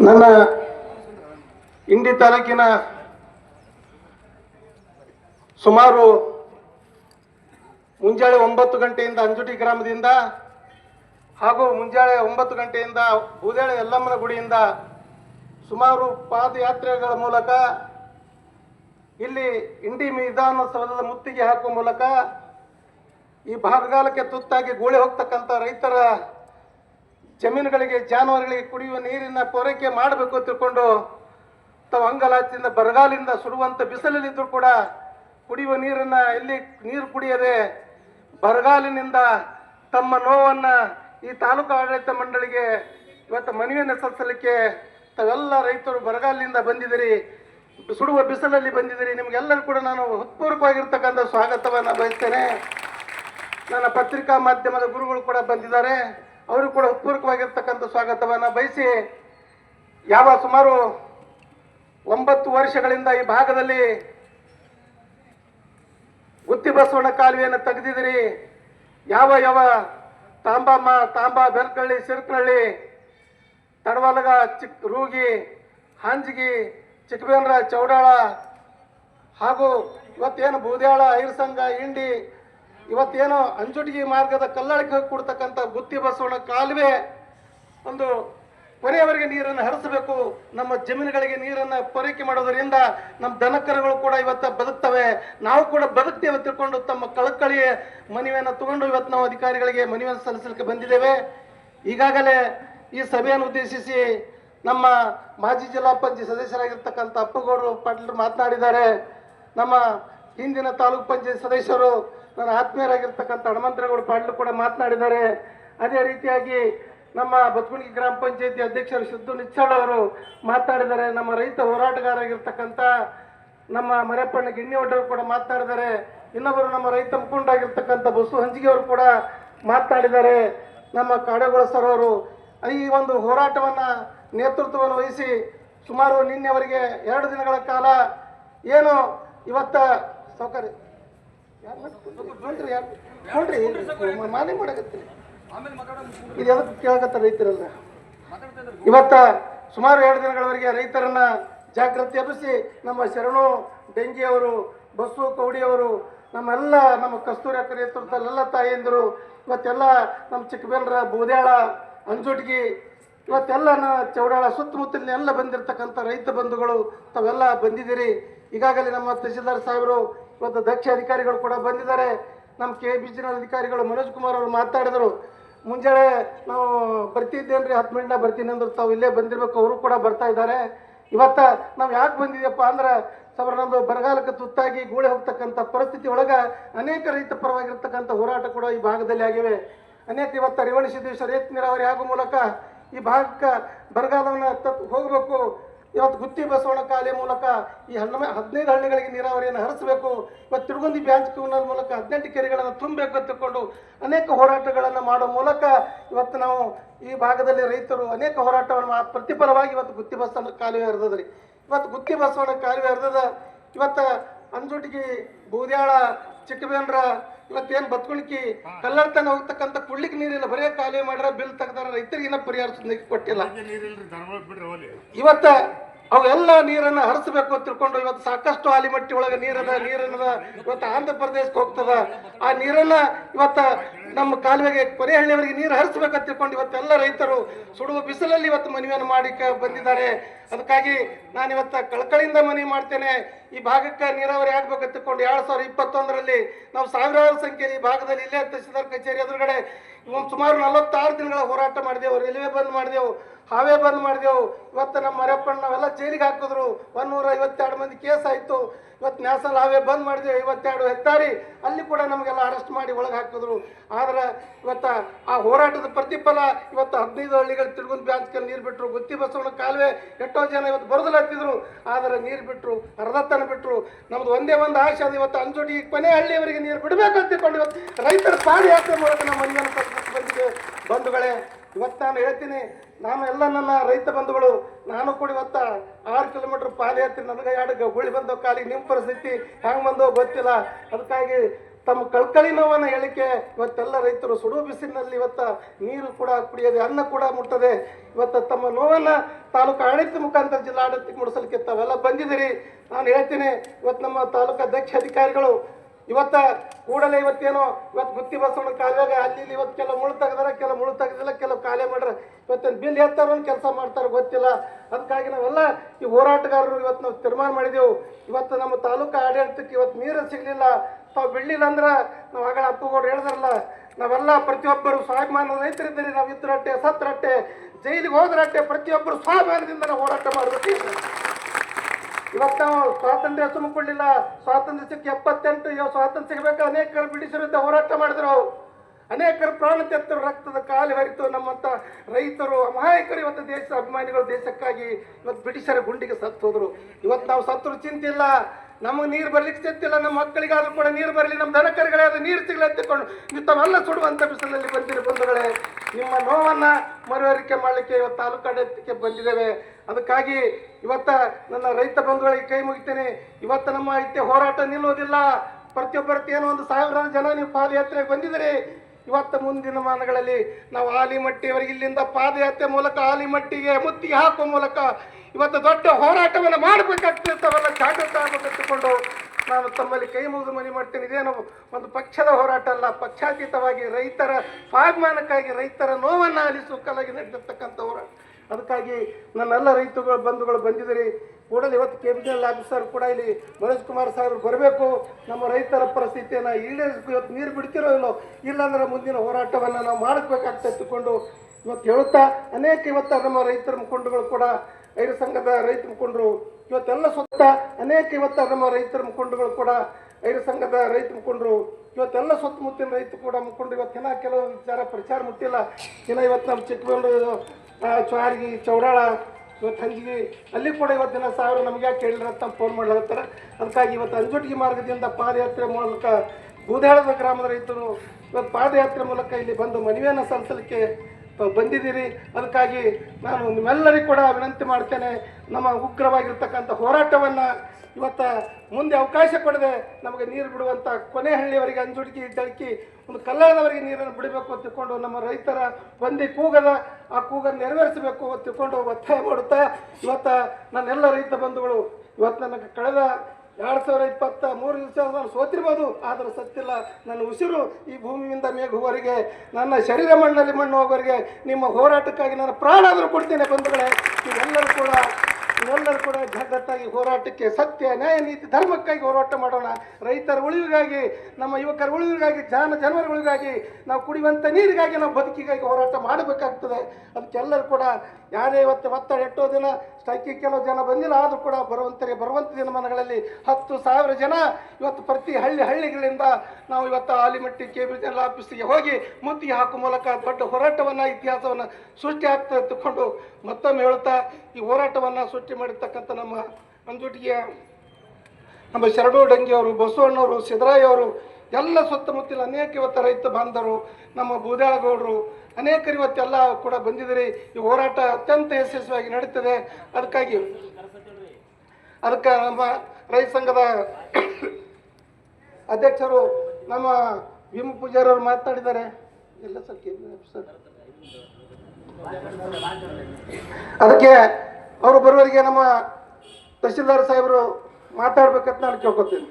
ನನ್ನ ಇಂಡಿ ತಾಲೂಕಿನ ಸುಮಾರು ಮುಂಜಾನೆ ಒಂಬತ್ತು ಗಂಟೆಯಿಂದ ಅಂಜುಟಿ ಗ್ರಾಮದಿಂದ ಹಾಗೂ ಮುಂಜಾನೆ ಒಂಬತ್ತು ಗಂಟೆಯಿಂದ ಬೂದೇಳೆ ಯಲ್ಲಮ್ಮನ ಗುಡಿಯಿಂದ ಸುಮಾರು ಪಾದಯಾತ್ರೆಗಳ ಮೂಲಕ ಇಲ್ಲಿ ಇಂಡಿ ವಿಧಾನಸೌಧದ ಮುತ್ತಿಗೆ ಹಾಕುವ ಮೂಲಕ ಈ ಬರಗಾಲಕ್ಕೆ ತುತ್ತಾಗಿ ಗೋಳಿ ಹೋಗ್ತಕ್ಕಂಥ ರೈತರ ಜಮೀನುಗಳಿಗೆ, ಜಾನುವಾರುಗಳಿಗೆ ಕುಡಿಯುವ ನೀರಿನ ಪೂರೈಕೆ ಮಾಡಬೇಕು ತಿಳ್ಕೊಂಡು ತಾವು ಅಂಗಲಾತಿಯಿಂದ, ಬರಗಾಲಿಂದ ಸುಡುವಂಥ ಬಿಸಿಲಲ್ಲಿದ್ದರೂ ಕೂಡ ಕುಡಿಯುವ ನೀರನ್ನ ಎಲ್ಲಿ ನೀರು ಕುಡಿಯದೆ ಬರಗಾಲಿನಿಂದ ತಮ್ಮ ನೋವನ್ನು ಈ ತಾಲೂಕು ಆಡಳಿತ ಮಂಡಳಿಗೆ ಇವತ್ತು ಮನವಿಯನ್ನು ಸಲ್ಲಿಸಲಿಕ್ಕೆ ತಾವೆಲ್ಲ ರೈತರು ಬರಗಾಲಿನಿಂದ ಬಂದಿದ್ದೀರಿ, ಸುಡುವ ಬಿಸಿಲಲ್ಲಿ ಬಂದಿದ್ದೀರಿ. ನಿಮಗೆಲ್ಲರೂ ಕೂಡ ನಾನು ಹೃತ್ಪೂರ್ವಕವಾಗಿರ್ತಕ್ಕಂಥ ಸ್ವಾಗತವನ್ನು ಬಯಸ್ತೇನೆ. ನನ್ನ ಪತ್ರಿಕಾ ಮಾಧ್ಯಮದ ಗುರುಗಳು ಕೂಡ ಬಂದಿದ್ದಾರೆ. ಅವರು ಕೂಡ ಹೃತ್ಪೂರ್ವಕವಾಗಿರ್ತಕ್ಕಂಥ ಸ್ವಾಗತವನ್ನು ಬಯಸಿ ಯಾವ ಸುಮಾರು ಒಂಬತ್ತು ವರ್ಷಗಳಿಂದ ಈ ಭಾಗದಲ್ಲಿ ಗುತ್ತಿ ಬಸವಣ್ಣ ಕಾಲುವೆಯನ್ನು ತೆಗೆದಿದ್ರಿ ಯಾವ ಯಾವ ತಾಂಬಾಮ ತಾಂಬಾ ಬೆರ್ಕಳ್ಳಿ ಸಿರ್ಕನಹಳ್ಳಿ ತಡವಲಗ, ಚಿಕ್, ರೂಗಿ, ಹಾಂಜಿಗಿ ಚಿಕ್ಕಬೇಂದ್ರ ಚೌಡಾಳ ಹಾಗೂ ಇವತ್ತೇನು ಬೂದ್ಯಾಳ, ಐರ್ಸಂಗ, ಇಂಡಿ ಇವತ್ತೇನು ಅಂಜುಟಿಗೆ ಮಾರ್ಗದ ಕಲ್ಲಳಿಗೆ ಹೋಗಿ ಕೊಡ್ತಕ್ಕಂಥ ಗುತ್ತಿ ಬಸವಣ್ಣ ಕಾಲುವೆ ಒಂದು ಕೊನೆಯವರೆಗೆ ನೀರನ್ನು ಹರಿಸಬೇಕು. ನಮ್ಮ ಜಮೀನುಗಳಿಗೆ ನೀರನ್ನು ಪೂರೈಕೆ ಮಾಡೋದರಿಂದ ನಮ್ಮ ದನಕರುಗಳು ಕೂಡ ಇವತ್ತು ಬದುಕ್ತವೆ. ನಾವು ಕೂಡ ಬದುಕ್ತೇವೆ ತಿಳ್ಕೊಂಡು ತಮ್ಮ ಕಳಕಳಿಯ ಮನವಿಯನ್ನು ತಗೊಂಡು ಇವತ್ತು ನಾವು ಅಧಿಕಾರಿಗಳಿಗೆ ಮನವಿಯನ್ನು ಸಲ್ಲಿಸಲಿಕ್ಕೆ ಬಂದಿದ್ದೇವೆ. ಈಗಾಗಲೇ ಈ ಸಭೆಯನ್ನು ಉದ್ದೇಶಿಸಿ ನಮ್ಮ ಮಾಜಿ ಜಿಲ್ಲಾ ಪಂಚಾಯತ್ ಸದಸ್ಯರಾಗಿರ್ತಕ್ಕಂಥ ಅಪ್ಪಗೌಡರು ಪಾಟೀಲ್ ಮಾತನಾಡಿದ್ದಾರೆ. ನಮ್ಮ ಹಿಂದಿನ ತಾಲೂಕ್ ಪಂಚಾಯತ್ ಸದಸ್ಯರು ನನ್ನ ಆತ್ಮೀಯರಾಗಿರ್ತಕ್ಕಂಥ ಹನುಮಂತರಗೌಡ ಪಾಟೀಲ್ ಕೂಡ ಮಾತನಾಡಿದ್ದಾರೆ. ಅದೇ ರೀತಿಯಾಗಿ ನಮ್ಮ ಬತ್ಗುಣಿಗೆ ಗ್ರಾಮ ಪಂಚಾಯತಿ ಅಧ್ಯಕ್ಷರು ಸಿದ್ದು ನಿಚ್ಚಳ ಅವರು ಮಾತನಾಡಿದ್ದಾರೆ. ನಮ್ಮ ರೈತ ಹೋರಾಟಗಾರರಾಗಿರ್ತಕ್ಕಂಥ ನಮ್ಮ ಮರೆಪ್ಪಣ್ಣ ಒಡ್ಡರು ಕೂಡ ಮಾತನಾಡಿದ್ದಾರೆ. ಇನ್ನೊಬ್ಬರು ನಮ್ಮ ರೈತ ಮುಖಂಡರಾಗಿರ್ತಕ್ಕಂಥ ಬಸು ಹಂಜಿಗೆ ಅವರು ಕೂಡ ಮಾತನಾಡಿದ್ದಾರೆ. ನಮ್ಮ ಕಾಡೇಗೋಳ ಸರ್ ಅವರು ಈ ಒಂದು ಹೋರಾಟವನ್ನು ನೇತೃತ್ವವನ್ನು ವಹಿಸಿ ಸುಮಾರು ನಿನ್ನೆವರೆಗೆ ಎರಡು ದಿನಗಳ ಕಾಲ ಏನು ಇವತ್ತ ಸೌಕರ್ಯ ನೋಡ್ರಿ ಯಾರ್- ನೋಡ್ರಿ ಮ- ಮಾಲಿ ಮಾಡಕತ್ತೀನಿ ಇದು ಎದಕ್ಕೆ ಕೇಳಕತ್ತಾರ ರೈತರಲ್ಲ ಇವತ್ತ ಸುಮಾರು ಎರಡು ದಿನಗಳವರೆಗೆ ರೈತರನ್ನ ಜಾಗೃತಿ ಎಬ್ಬಿಸಿ ನಮ್ಮ ಶರಣು ಡೆಂಗಿ ಅವರು ಬಸ್ಸು ಕೌಡಿ ಅವರು, ನಮ್ಮೆಲ್ಲ ನಮ್ಮ ಕಸ್ತೂರಿ ಅಕ್ಕ ನೇತೃತ್ವದಲ್ಲೆಲ್ಲ ತಾಯಿಯಂದರು ಇವತ್ತೆಲ್ಲ ನಮ್ಮ ಚಿಕ್ಕಬೇಲ್ರ ಬೂದ್ಯಾಳ, ಅಂಜುಟ್ಗಿ, ಇವತ್ತೆಲ್ಲ ಚೌಡಾಳ ಸುತ್ತಮುತ್ತಲಿನ ಎಲ್ಲ ಬಂದಿರತಕ್ಕಂಥ ರೈತ ಬಂಧುಗಳು ತಾವೆಲ್ಲ ಬಂದಿದ್ದೀರಿ. ಈಗಾಗಲೇ ನಮ್ಮ ತಹಸೀಲ್ದಾರ್ ಸಾಹೇಬರು ಇವತ್ತು ದಕ್ಷ ಅಧಿಕಾರಿಗಳು ಕೂಡ ಬಂದಿದ್ದಾರೆ. ನಮ್ಮ ಕೆ ಬಿ ಅಧಿಕಾರಿಗಳು ಮನೋಜ್ ಕುಮಾರ್ ಅವರು ಮಾತಾಡಿದರು. ಮುಂಜಾನೆ ನಾವು ಬರ್ತಿದ್ದೇನ್ರಿ, ಹತ್ತು ಮಿನಿಟ್ನ ಬರ್ತೀನಿ ಅಂದ್ರೆ. ತಾವು ಇಲ್ಲೇ ಬಂದಿರ್ಬೇಕು, ಅವರು ಕೂಡ ಬರ್ತಾ ಇದ್ದಾರೆ. ಇವತ್ತ ನಾವು ಯಾಕೆ ಬಂದಿದ್ಯಪ್ಪ ಅಂದ್ರೆ ಸಬರ ನಮ್ಮದು ಬರಗಾಲಕ್ಕೆ ತುತ್ತಾಗಿ ಗೂಳೆ ಹೋಗ್ತಕ್ಕಂಥ ಪರಿಸ್ಥಿತಿ ಒಳಗ ಅನೇಕ ರೈತ ಪರವಾಗಿರ್ತಕ್ಕಂಥ ಹೋರಾಟ ಕೂಡ ಈ ಭಾಗದಲ್ಲಿ ಆಗಿವೆ. ಅನೇಕ ಇವತ್ತು ರೇವಣ ಸಿದ್ದೇಶ್ವರ ಏತ್ ನೀರಾವರಿ ಆಗುವ ಮೂಲಕ ಈ ಭಾಗಕ್ಕೆ ಬರಗಾಲವನ್ನು ತತ್ ಹೋಗಬೇಕು. ಇವತ್ತು ಗುತ್ತಿ ಬಸವಣ್ಣ ಕಾಲೆ ಮೂಲಕ ಈ ಹನ್ನೊಮ್ಮೆ ಹದಿನೈದು ಹಳ್ಳಿಗಳಿಗೆ ನೀರಾವರಿಯನ್ನು ಹರಿಸಬೇಕು, ಇವತ್ತು ತಿರುಗುಂದಿ ಬ್ಯಾಂಕ್ ಕ್ಯೂನಲ್ ಮೂಲಕ ಹದಿನೆಂಟು ಕೆರೆಗಳನ್ನು ತುಂಬಬೇಕು ಅಂತಕೊಂಡು ಅನೇಕ ಹೋರಾಟಗಳನ್ನು ಮಾಡೋ ಮೂಲಕ ಇವತ್ತು ನಾವು ಈ ಭಾಗದಲ್ಲಿ ರೈತರು ಅನೇಕ ಹೋರಾಟವನ್ನು ಪ್ರತಿಫಲವಾಗಿ ಇವತ್ತು ಗುತ್ತಿ ಬಸವಣ್ಣ ಕಾಲುವೆ ಹರಿದದ್ರಿ. ಇವತ್ತು ಗುತ್ತಿ ಬಸವಣ್ಣ ಕಾಲುವೆ ಹರಿದದ, ಇವತ್ತು ಅಂಜುಟಿಗಿ ಬೂದ್ಯಾಳ, ಚಿಕ್ಕಬೇಂದ್ರ ಇವತ್ತೇನು ಬತ್ಕೊಳಿಕಿ ಕಲ್ಲರ್ತನ ಹೋಗ್ತಕ್ಕಂತ ಕುಡ್ಲಿಕ್ಕೆ ನೀರಿಲ್ಲ ಬರೇ ಕಾಲುವೆ ಮಾಡ್ರ ಬಿಲ್ ತೆಗ್ದಾರ ರೈತರಿಗೆ ಇನ್ನೂ ಪರಿಹಾರ ಕೊಟ್ಟಿಲ್ಲ. ಇವತ್ತ ಅವೆಲ್ಲ ನೀರನ್ನ ಹರಿಸಬೇಕು ಅಂತ ತಿಳ್ಕೊಂಡು ಇವತ್ತು ಸಾಕಷ್ಟು ಆಲಿಮಟ್ಟಿ ಒಳಗೆ ನೀರದ ನೀರನ್ನದ ಇವತ್ತು ಆಂಧ್ರ ಪ್ರದೇಶಕ್ಕೆ ಹೋಗ್ತದ. ಆ ನೀರನ್ನ ಇವತ್ತ ನಮ್ಮ ಕಾಲುವೆಗೆ ಕೊನೆ ಹಳ್ಳಿಯವರಿಗೆ ನೀರು ಹರಿಸ್ಬೇಕಂತ ತಿಳ್ಕೊಂಡು ಇವತ್ತೆಲ್ಲ ರೈತರು ಸುಡುವ ಬಿಸಿಲಲ್ಲಿ ಇವತ್ತು ಮನವಿಯನ್ನು ಮಾಡಿ ಬಂದಿದ್ದಾರೆ. ಅದಕ್ಕಾಗಿ ನಾನು ಇವತ್ತ ಕಳಕಳಿಯಿಂದ ಮನವಿ ಮಾಡ್ತೇನೆ. ಈ ಭಾಗಕ್ಕೆ ನೀರಾವರಿ ಆಗ್ಬೇಕು ತಿಳ್ಕೊಂಡು ಎರಡ್ ಸಾವಿರದ ಇಪ್ಪತ್ತೊಂದರಲ್ಲಿ ನಾವು ಸಾವಿರಾರು ಸಂಖ್ಯೆಯಲ್ಲಿ ಈ ಭಾಗದಲ್ಲಿ ಇಲ್ಲೇ ತಹಸೀಲ್ದಾರ್ ಕಚೇರಿ ಎದುರುಗಡೆ ಒಂದು ಸುಮಾರು ನಲವತ್ತಾರು ದಿನಗಳ ಹೋರಾಟ ಮಾಡಿದೆವು. ರೈಲ್ವೆ ಬಂದ್ ಮಾಡಿದೆವು, ಹಾವೇ ಬಂದ್ ಮಾಡಿದೆವು. ಇವತ್ತು ನಮ್ಮ ಮರಪ್ಪಣ್ಣ ನಾವೆಲ್ಲ ಜೈಲಿಗೆ ಹಾಕಿದ್ರು. ಒಂದೂರ ಐವತ್ತೆರಡು ಮಂದಿ ಕೇಸ್ ಆಯಿತು. ಇವತ್ತು ನ್ಯಾಷನಲ್ ಹಾವೇ ಬಂದ್ ಮಾಡಿದೆವು ಇವತ್ತೆರಡು ಹೆದ್ದಾರಿ ಅಲ್ಲಿ ಕೂಡ ನಮಗೆಲ್ಲ ಅರೆಸ್ಟ್ ಮಾಡಿ ಒಳಗೆ ಹಾಕಿದ್ರು. ಆದ್ರೆ ಇವತ್ತು ಆ ಹೋರಾಟದ ಪ್ರತಿಫಲ ಇವತ್ತು ಹದಿನೈದು ಹಳ್ಳಿಗಳು ತಿರುಗುಂದ್ ಬ್ಯಾಂಚ್ಕಲ್ಲಿ ನೀರು ಬಿಟ್ಟರು ಗುತ್ತಿ ಬಸವಣ್ಣ ಕಾಲುವೆ ಎಷ್ಟೋ ಜನ ಇವತ್ತು ಬರೋದಲ್ಲಾಗ್ತಿದ್ರು ಆದರೆ ನೀರು ಬಿಟ್ಟರು ಅರ್ಧತ್ತನ ಬಿಟ್ಟರು ನಮ್ದು ಒಂದೇ ಒಂದು ಆಶೆ ಅದು ಇವತ್ತು ಅಂಜೋಟಿ ಕೊನೆ ಹಳ್ಳಿಯವರಿಗೆ ನೀರು ಬಿಡಬೇಕು ಅಂತ ಇವತ್ತು ರೈತರ ಯಾಕೆ ಮೂಲಕ ನಮ್ಮ ಮನೆಯನ್ನು ಬಂದಿದೆ. ಬಂಧುಗಳೇ, ಇವತ್ತು ನಾನು ಹೇಳ್ತೀನಿ, ನಾನು ಎಲ್ಲ ನನ್ನ ರೈತ ಬಂಧುಗಳು, ನಾನು ಕೂಡ ಇವತ್ತು ಆರು ಕಿಲೋಮೀಟರ್ ಪಾದಯಾತ್ರೆ ನನಗೆ ಎರಡು ಗುಳಿ ಬಂದೋ ಕಾಲಿಗೆ ನಿಮ್ಮ ಪರಿಸ್ಥಿತಿ ಹೆಂಗೆ ಬಂದೋ ಗೊತ್ತಿಲ್ಲ. ಅದಕ್ಕಾಗಿ ತಮ್ಮ ಕಳ್ಕಳಿ ನೋವನ್ನು ಹೇಳಿಕೆ ಇವತ್ತೆಲ್ಲ ರೈತರು ಸುಡು ಬಿಸಿಲಿನಲ್ಲಿ ಇವತ್ತ ನೀರು ಕೂಡ ಕುಡಿಯದೆ, ಅನ್ನ ಕೂಡ ಮುಟ್ಟದೆ. ಇವತ್ತು ತಮ್ಮ ನೋವನ್ನು ತಾಲೂಕು ಆಡಳಿತ ಮುಖಾಂತರ ಜಿಲ್ಲಾಡಳಿತಕ್ಕೆ ಮುಡಿಸಲಿಕ್ಕೆ ತಾವೆಲ್ಲ ಬಂದಿದ್ದೀರಿ. ನಾನು ಹೇಳ್ತೀನಿ, ಇವತ್ತು ನಮ್ಮ ತಾಲೂಕು ಅಧ್ಯಕ್ಷ ಅಧಿಕಾರಿಗಳು ಇವತ್ತ ಕೂಡಲೇ ಇವತ್ತೇನೋ ಇವತ್ತು ಗುತ್ತಿ ಬಸವಣ್ಣ ಕಾಲುವಾಗ ಅಲ್ಲಿ ಇಲ್ಲಿ ಇವತ್ತು ಕೆಲವು ಮುಳು ತೆಗೆದಾರ, ಕೆಲವು ಮುಳು ತೆಗೆದಿಲ್ಲ, ಕೆಲವು ಕಾಲೇ ಮಾಡ್ರೆ ಇವತ್ತೇನು ಬಿಲ್ ಎತ್ತಾರ ಕೆಲಸ ಮಾಡ್ತಾರೋ ಗೊತ್ತಿಲ್ಲ. ಅದಕ್ಕಾಗಿ ನಾವೆಲ್ಲ ಈ ಹೋರಾಟಗಾರರು ಇವತ್ತು ನಾವು ತೀರ್ಮಾನ ಮಾಡಿದೆವು. ಇವತ್ತು ನಮ್ಮ ತಾಲೂಕು ಆಡಳಿತಕ್ಕೆ ಇವತ್ತು ನೀರು ಸಿಗಲಿಲ್ಲ. ತಾವು ಬಿಡ್ಲಿಲ್ಲ ಅಂದ್ರೆ ನಾವು ಆಗಳ ಅಪ್ಪಗೌಡ್ರು ಹೇಳಿದ್ರಲ್ಲ, ನಾವೆಲ್ಲ ಪ್ರತಿಯೊಬ್ಬರು ಸ್ವಾಭಿಮಾನ ರೈತರಿದ್ದೀರಿ ನಾವು ಇದ್ರಟ್ಟೆ ಸತ್ರಟ್ಟೆ ಜೈಲಿಗೆ ಹೋದ್ರಟ್ಟೆ ಪ್ರತಿಯೊಬ್ಬರು ಸ್ವಾಭಿಮಾನದಿಂದ ಹೋರಾಟ ಮಾಡಬೇಕು ಇವತ್ತು ನಾವು ಸ್ವಾತಂತ್ರ್ಯ ತುಂಬಿಕೊಳ್ಳಿಲ್ಲ ಸ್ವಾತಂತ್ರ್ಯ ಸಿಕ್ಕ ಎಪ್ಪತ್ತೆಂಟು ಸ್ವಾತಂತ್ರ್ಯ ಸಿಗಬೇಕು ಅನೇಕರು ಬ್ರಿಟಿಷರಿಂದ ಹೋರಾಟ ಮಾಡಿದ್ರು. ಅನೇಕರು ಪ್ರಾಣ ತೆತ್ತರು, ರಕ್ತದ ಕಾಲು ಹರಿತು ನಮ್ಮಂತ ರೈತರು, ಅಮಾಯಕರು ಇವತ್ತು ದೇಶದ ಅಭಿಮಾನಿಗಳು ದೇಶಕ್ಕಾಗಿ ಇವತ್ತು ಬ್ರಿಟಿಷರ ಗುಂಡಿಗೆ ಸತ್ತು ಹೋದರು. ಇವತ್ತು ನಾವು ಸತ್ರು ಚಿಂತಿಲ್ಲ ನಮಗೆ ನೀರು ಬರ್ಲಿಕ್ಕೆ ಸಿಗ್ತಿಲ್ಲ ನಮ್ಮ ಮಕ್ಕಳಿಗಾದ್ರೂ ಕೂಡ ನೀರು ಬರಲಿ, ನಮ್ಮ ದನಕರುಗಳೇ ಅದು ನೀರು ಸಿಗಲಿ ಎತ್ತಿಕೊಂಡು ನೀವು ತಾವೆಲ್ಲ ಸುಡುವಂಥ ಬಿಸಿಲಲ್ಲಿ ಬಂದಿರಿ ಬಂಧುಗಳೇ. ನಿಮ್ಮ ನೋವನ್ನು ಮರುವರಿಕೆ ಮಾಡಲಿಕ್ಕೆ ಇವತ್ತು ತಾಲೂಕಾಡಳಿತಕ್ಕೆ ಬಂದಿದ್ದೇವೆ. ಅದಕ್ಕಾಗಿ ಇವತ್ತ ನನ್ನ ರೈತ ಬಂಧುಗಳಿಗೆ ಕೈ ಮುಗಿತೇನೆ. ಇವತ್ತು ನಮ್ಮ ಐತೆ ಹೋರಾಟ ನಿಲ್ಲುವುದಿಲ್ಲ. ಪ್ರತಿಯೊಬ್ಬರಕ್ಕೆ ಏನೋ ಒಂದು ಸಾವಿರಾರು ಜನ ನೀವು ಪಾದಯಾತ್ರೆಗೆ ಬಂದಿದ್ದೀರಿ. ಇವತ್ತು ಮುಂದಿನ ಮಾನಗಳಲ್ಲಿ ನಾವು ಆಲಿಮಟ್ಟಿಯವರೆಗೆ ಇಲ್ಲಿಂದ ಪಾದಯಾತ್ರೆ ಮೂಲಕ, ಆಲಿಮಟ್ಟಿಗೆ ಮುತ್ತಿಗೆ ಹಾಕುವ ಮೂಲಕ ಇವತ್ತು ದೊಡ್ಡ ಹೋರಾಟವನ್ನು ಮಾಡಬೇಕಾಗ್ತದೆ ತಾವೆಲ್ಲ ಜಾಗೃತ ಕಟ್ಟಿಕೊಂಡು ನಾನು ತಮ್ಮಲ್ಲಿ ಕೈ ಮುಗಿದು ಮನೆ ಮಾಡ್ತೇನೆ ಇದೇನು ಒಂದು ಪಕ್ಷದ ಹೋರಾಟ ಅಲ್ಲ, ಪಕ್ಷಾತೀತವಾಗಿ ರೈತರ ಸ್ವಾಭಿಮಾನಕ್ಕಾಗಿ ರೈತರ ನೋವನ್ನು ಆಲಿಸುವ ಕಲಾಗಿ ನಡೆದಿರ್ತಕ್ಕಂಥ ಹೋರಾಟ. ಅದಕ್ಕಾಗಿ ನನ್ನೆಲ್ಲ ರೈತಗಳು ಬಂಧುಗಳು ಬಂದಿದ್ದೀರಿ. ಕೂಡಲೇ ಇವತ್ತು ಕೆ ಬಿ ಎಲ್ ಆಫೀಸರ್ ಕೂಡ ಇಲ್ಲಿ ಮನೋಜ್ ಕುಮಾರ್ ಸಾಹೇಬರು ಬರಬೇಕು. ನಮ್ಮ ರೈತರ ಪರಿಸ್ಥಿತಿಯನ್ನು ಈಡೇರಿಸಬೇಕು. ಇವತ್ತು ನೀರು ಬಿಡ್ತಿರೋ ಇಲ್ಲೋ? ಇಲ್ಲಾಂದ್ರೆ ಮುಂದಿನ ಹೋರಾಟವನ್ನು ನಾವು ಮಾಡಬೇಕಾಗ್ತಾ ಇತ್ತುಕೊಂಡು ಇವತ್ತು ಹೇಳುತ್ತಾ, ಅನೇಕ ಇವತ್ತು ನಮ್ಮ ರೈತರ ಮುಖಂಡಗಳು ಕೂಡ ರೈತ ಸಂಘದ ರೈತ ಮುಖಂಡರು ಇವತ್ತೆಲ್ಲ ಸುತ್ತ, ಅನೇಕ ಇವತ್ತು ನಮ್ಮ ರೈತರ ಮುಖಂಡಗಳು ಕೂಡ ರೈತ ಸಂಘದ ರೈತ ಮುಖಂಡರು ಇವತ್ತೆಲ್ಲ ಸುತ್ತಮುತ್ತಿನ ರೈತ ಕೂಡ ಮುಖಂಡರು ಇವತ್ತಿನ ಕೆಲವು ವಿಚಾರ, ಪ್ರಚಾರ ಮುಟ್ಟಿಲ್ಲ. ಇನ್ನು ಇವತ್ತು ನಮ್ಮ ಚಿಕ್ಕಮಗಳೂರು ಚಾರ್ಗಿ ಚೌಡಾಳ ಇವತ್ತು ಹಂಜಿಗೆ ಅಲ್ಲಿ ಕೂಡ ಇವತ್ತಿನ ಸಾವಿರ ನಮ್ಗೆ ಯಾಕೆ ಅಂತ ಫೋನ್ ಮಾಡ್ಲತ್ತಾರ. ಅದಕ್ಕಾಗಿ ಇವತ್ತು ಅಂಜುಟಿಗೆ ಮಾರ್ಗದಿಂದ ಪಾದಯಾತ್ರೆ ಮೂಲಕ ಬೂದಾಳದ ಗ್ರಾಮದ ರೈತರು ಇವತ್ತು ಪಾದಯಾತ್ರೆ ಮೂಲಕ ಇಲ್ಲಿ ಬಂದು ಮನವಿಯನ್ನು ಸಲ್ಲಿಸಲಿಕ್ಕೆ ಬಂದಿದ್ದೀರಿ. ಅದಕ್ಕಾಗಿ ನಾನು ನಿಮ್ಮೆಲ್ಲರಿಗೂ ಕೂಡ ವಿನಂತಿ ಮಾಡ್ತೇನೆ. ನಮ್ಮ ಉಗ್ರವಾಗಿರ್ತಕ್ಕಂಥ ಹೋರಾಟವನ್ನು ಇವತ್ತು ಮುಂದೆ ಅವಕಾಶ ಕೊಡದೆ ನಮಗೆ ನೀರು ಬಿಡುವಂಥ ಕೊನೆ ಹಳ್ಳಿಯವರೆಗೆ ಅಂಜುಡಿಕೆ ದಳಕಿ ಒಂದು ಕಲ್ಲಾದವರಿಗೆ ನೀರನ್ನು ಬಿಡಬೇಕು ಅಂತ ತಿಳ್ಕೊಂಡು ನಮ್ಮ ರೈತರ ಒಂದೇ ಕೂಗದ ಆ ಕೂಗನ್ನು ನೆರವೇರಿಸಬೇಕು ತಿಳ್ಕೊಂಡು ಒತ್ತಾಯ ಮಾಡುತ್ತಾ, ಇವತ್ತ ನನ್ನೆಲ್ಲ ರೈತ ಬಂಧುಗಳು, ಇವತ್ತು ನನಗೆ ಕಳೆದ ಎರಡು ಸಾವಿರ ಇಪ್ಪತ್ತ ಮೂರು ದಿವಸ ನಾನು ಸೋತಿರ್ಬೋದು, ಆದರೆ ಸತ್ತಿಲ್ಲ. ನನ್ನ ಉಸಿರು ಈ ಭೂಮಿಯಿಂದ ಮೇಘುವವರಿಗೆ ನನ್ನ ಶರೀರ ಮಣ್ಣಲ್ಲಿ ಮಣ್ಣು ಹೋಗೋರಿಗೆ, ನಿಮ್ಮ ಹೋರಾಟಕ್ಕಾಗಿ ನಾನು ಪ್ರಾಣ ಆದರೂ ಕೊಡ್ತೇನೆ ಬಂಧುಗಳೇ. ನೀವೆಲ್ಲರೂ ಕೂಡ ನೀವೆಲ್ಲರೂ ಕೂಡ ಜಗತ್ತಾಗಿ ಹೋರಾಟಕ್ಕೆ ಸತ್ಯ, ನ್ಯಾಯ, ನೀತಿ, ಧರ್ಮಕ್ಕಾಗಿ ಹೋರಾಟ ಮಾಡೋಣ. ರೈತರ ಉಳಿವಿಗಾಗಿ, ನಮ್ಮ ಯುವಕರ ಉಳಿವಿಗಾಗಿ, ಜಾನ ಜಾನುವಾರುಗಳಿಗಾಗಿ ನಾವು ಕುಡಿಯುವಂಥ ನೀರಿಗಾಗಿ ನಾವು ಬದುಕಿಗಾಗಿ ಹೋರಾಟ ಮಾಡಬೇಕಾಗ್ತದೆ. ಅದಕ್ಕೆಲ್ಲರೂ ಕೂಡ ಯಾರೇ ಇವತ್ತು ಒತ್ತಡ ಎಟ್ಟೋ ದಿನ ಸ್ಟೈಕಿ ಕೆಲವು ಜನ ಬಂದಿಲ್ಲ, ಆದರೂ ಕೂಡ ಬರುವಂತರಿಗೆ ಬರುವಂಥ ದಿನಮಾನಗಳಲ್ಲಿ ಹತ್ತು ಸಾವಿರ ಜನ ಇವತ್ತು ಪ್ರತಿ ಹಳ್ಳಿ ಹಳ್ಳಿಗಳಿಂದ ನಾವು ಇವತ್ತು ಆಲಿಮಟ್ಟಿ ಕೆ ಬಿ ಜನರಲ್ ಆಫೀಸಿಗೆ ಹೋಗಿ ಮುತ್ತಿಗೆ ಹಾಕುವ ಮೂಲಕ ದೊಡ್ಡ ಹೋರಾಟವನ್ನು, ಇತಿಹಾಸವನ್ನು ಸೃಷ್ಟಿ ಆಗ್ತಾ ಇಟ್ಟುಕೊಂಡು ಮತ್ತೊಮ್ಮೆ ಹೇಳ್ತಾ, ಈ ಹೋರಾಟವನ್ನು ಸೃಷ್ಟಿ ಮಾಡಿರ್ತಕ್ಕಂಥ ನಮ್ಮ ಅಂದುಟಿಗೆ ನಮ್ಮ ಶರಣು ಡಂಗಿಯವರು ಬಸವಣ್ಣವರು ಸಿದ್ದರಾಯವರು ಎಲ್ಲ ಸುತ್ತಮುತ್ತಲ ಅನೇಕ ಇವತ್ತು ರೈತ ಬಾಂಧವರು, ನಮ್ಮ ಬೂದಾಳಗೌಡರು, ಅನೇಕರು ಇವತ್ತೆಲ್ಲ ಕೂಡ ಬಂದಿದ್ದೀರಿ. ಈ ಹೋರಾಟ ಅತ್ಯಂತ ಯಶಸ್ವಿಯಾಗಿ ನಡೀತದೆ. ಅದಕ್ಕಾಗಿ ಅದಕ್ಕೆ ನಮ್ಮ ರೈತ ಸಂಘದ ಅಧ್ಯಕ್ಷರು, ನಮ್ಮ ಭೀಮ ಪೂಜಾರವರು ಮಾತನಾಡಿದ್ದಾರೆ ಎಲ್ಲ ಸರ್. ಅದಕ್ಕೆ ಅವರು ಬರುವವರೆಗೆ ನಮ್ಮ ತಹಶೀಲ್ದಾರ್ ಸಾಹೇಬರು ಮಾತಾಡ್ಬೇಕಂತ ನಾನು ಕೇಳ್ಕೊತೀನಿ.